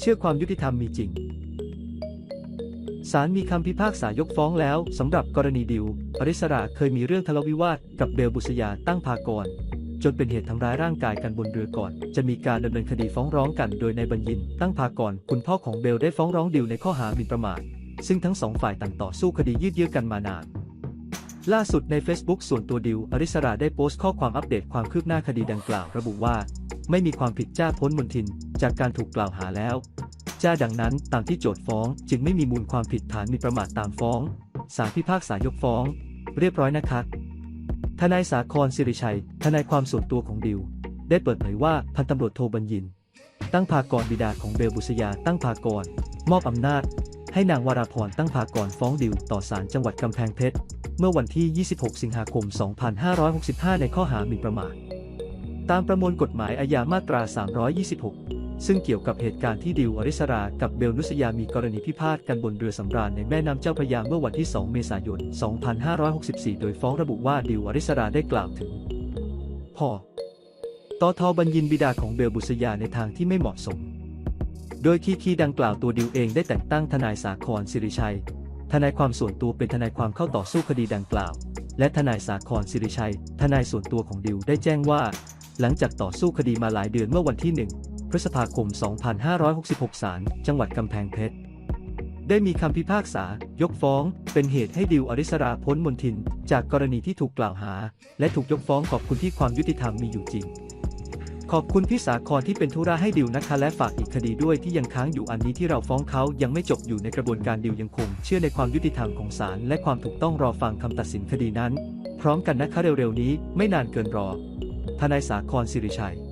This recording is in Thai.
เชื่อความยุติธรรมมีจริง ศาลมีคำพิพากษายกฟ้องแล้วสำหรับกรณีดิว อริสราเคยมีเรื่องทะเลาะวิวาทกับเบลบุษยาตั้งพากร จนเป็นเหตุทำร้ายร่างกายกันบนเรือก่อน จะมีการดำเนินคดีฟ้องร้องกันโดยในายบัญญิน ตั้งพากรคุณพ่อของเบลได้ฟ้องร้องดิวในข้อหาหมิ่นประมาทซึ่งทั้งสองฝ่ายต่างต่อสู้คดียืดเยื้อกันมานานล่าสุดใน Facebook ส่วนตัวดิว อริสราได้โพสต์ข้อความอัปเดตความคืบหน้าคดีดังกล่าว ระบุว่า ไม่มีความผิดจ้าพ้นมนทิน จากการถูกกล่าวหาแล้ว จ้าดังนั้นตามที่โจทฟ้องจึงไม่มีมูลความผิดฐานมีประมาทตามฟ้องศาลพิพากษายกฟ้อง เรียบร้อยนะคะทนายสาครสิริชัย ทนายความส่วนตัวของดิว ได้เปิดเผยว่าพันตำรวจโทบัญญิน ตั้งพากรบิดาของเบลบุษยาตั้งพากร มอบอำนาจ ให้นางวราพรตั้งพากรฟ้องดิวต่อศาลจังหวัดกำแพงเพชรเมื่อวันที่ 26 สิงหาคม 2565 ในข้อหาหมิ่นประมาท ตามประมวลกฎหมายอาญามาตรา 326 ซึ่งเกี่ยวกับเหตุการณ์ที่ดิวอริสรา กับเบลนุสยามีกรณีพิพาทกันบนเรือสำราญในแม่น้ำเจ้าพระยาเมื่อวันที่ 2 เมษายน 2564 โดยฟ้องระบุว่าดิวอริสราได้กล่าวถึงพ่อตอทอบัญญินบิดาของเบลบุษยาในทางที่ไม่เหมาะสม โดยที่ที่ดังกล่าวตัวดิวเองได้แต่งตั้งทนายสาครสิริชัย ทนายความส่วนตัวเป็นทนายความเข้าต่อสู้คดีดังกล่าว และทนายสาครสิริชัย ทนายส่วนตัวของดิวได้แจ้งว่า หลังจากต่อสู้คดีมาหลายเดือนเมื่อวันที่ 1 พฤษภาคม 2566 ศาลจังหวัดกำแพงเพชร ได้มีคำพิพากษายกฟ้อง เป็นเหตุให้ดิวอริสราพ้นมนทิน จากกรณีที่ถูกกล่าวหา และถูกยกฟ้องขอบคุณที่ความยุติธรรมมีอยู่จริง ขอบคุณพี่สาครที่เป็นธุระให้ดิวนะคะและฝากอีกคดีด้วยที่ยังค้างอยู่อันนี้ที่เราฟ้องเขายังไม่จบอยู่ในกระบวนการดิวยังคง เชื่อในความยุติธรรมของศาลและความถูกต้องรอฟังคำตัดสินคดีนั้น พร้อมกันนะคะเร็วๆนี้ไม่นานเกินรอ ทนายสาครสิริชัย